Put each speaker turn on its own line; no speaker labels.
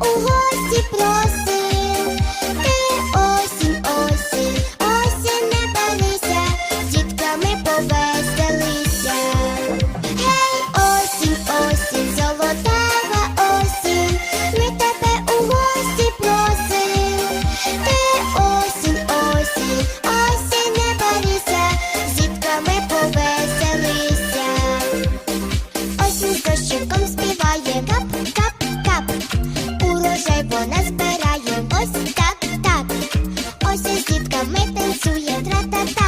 у гості просив, ти осінь, не панися, дітками повеселися. Гей, тебе у гості просив, ти не панися, дітками повеселися. назбираємось, так, так. Ось із дітками танцює тра-та-та.